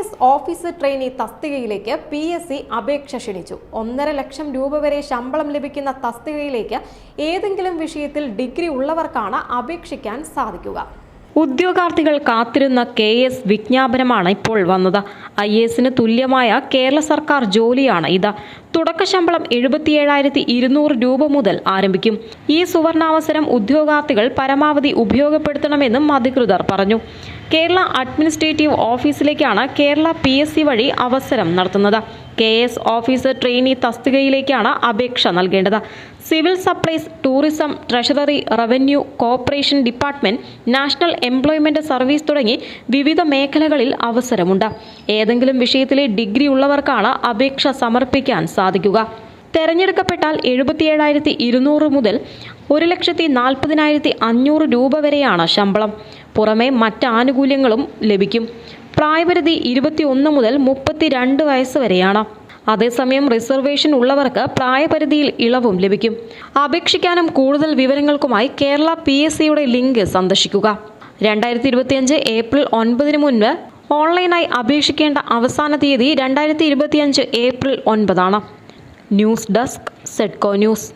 S officer trainee തസ്തികയിലേക്ക് P S C അപേക്ഷ ക്ഷണിച്ചു. ഒന്നര ലക്ഷം രൂപ വരെ ശമ്പളം ലഭിക്കുന്ന തസ്തികയിലേക്ക് ഏതെങ്കിലും വിഷയത്തിൽ ഡിഗ്രി ഉള്ളവർക്കാണ് അപേക്ഷിക്കാൻ സാധിക്കുക. ഉദ്യോഗാർത്ഥികൾ കാത്തിരുന്ന കെ എസ് വിജ്ഞാപനമാണ് ഇപ്പോൾ വന്നത്. ഐ എസിന് തുല്യമായ കേരള സർക്കാർ ജോലിയാണ് ഇത്. തുടക്ക ശമ്പളം എഴുപത്തിയേഴായിരത്തി ഇരുന്നൂറ് രൂപ മുതൽ ആരംഭിക്കും. ഈ സുവർണാവസരം ഉദ്യോഗാർത്ഥികൾ പരമാവധി ഉപയോഗപ്പെടുത്തണമെന്നും അധികൃതർ പറഞ്ഞു. കേരള അഡ്മിനിസ്ട്രേറ്റീവ് ഓഫീസിലേക്കാണ് കേരള പി എസ് സി വഴി അവസരം നടത്തുന്നത്. കെ എസ് ഓഫീസർ ട്രെയിനി തസ്തികയിലേക്കാണ് അപേക്ഷ നൽകേണ്ടത്. Civil supplies tourism treasury revenue corporation department national employment service തുടങ്ങി വിവിധ മേഖലകളിൽ അവസരമുണ്ട്. ഏതെങ്കിലും വിഷയത്തിലെ ഡിഗ്രി ഉള്ളവർക്കാണ് അപേക്ഷ സമർപ്പിക്കാൻ സാധിക്കുക. തെരഞ്ഞെടുക്കപ്പെട്ടാൽ എഴുപത്തിയേഴായിരത്തി ഇരുന്നൂറ് മുതൽ ഒരു ലക്ഷത്തി നാൽപ്പതിനായിരത്തി അഞ്ഞൂറ് രൂപ വരെയാണ് ശമ്പളം. പുറമെ മറ്റ് ആനുകൂല്യങ്ങളും ലഭിക്കും. പ്രായപരിധി ഇരുപത്തിയൊന്ന് മുതൽ മുപ്പത്തിരണ്ട് വയസ്സ് വരെയാണ്. അതേസമയം റിസർവേഷൻ ഉള്ളവർക്ക് പ്രായപരിധിയിൽ ഇളവും ലഭിക്കും. അപേക്ഷിക്കാനും കൂടുതൽ വിവരങ്ങൾക്കുമായി കേരള പി ലിങ്ക് സന്ദർശിക്കുക. രണ്ടായിരത്തി ഇരുപത്തിയഞ്ച് ഏപ്രിൽ ഒൻപതിന് മുൻപ് ഓൺലൈനായി അപേക്ഷിക്കേണ്ട അവസാന തീയതി രണ്ടായിരത്തി ഏപ്രിൽ ഒൻപതാണ്. ന്യൂസ് ഡെസ്ക് സെഡ്കോ ന്യൂസ്.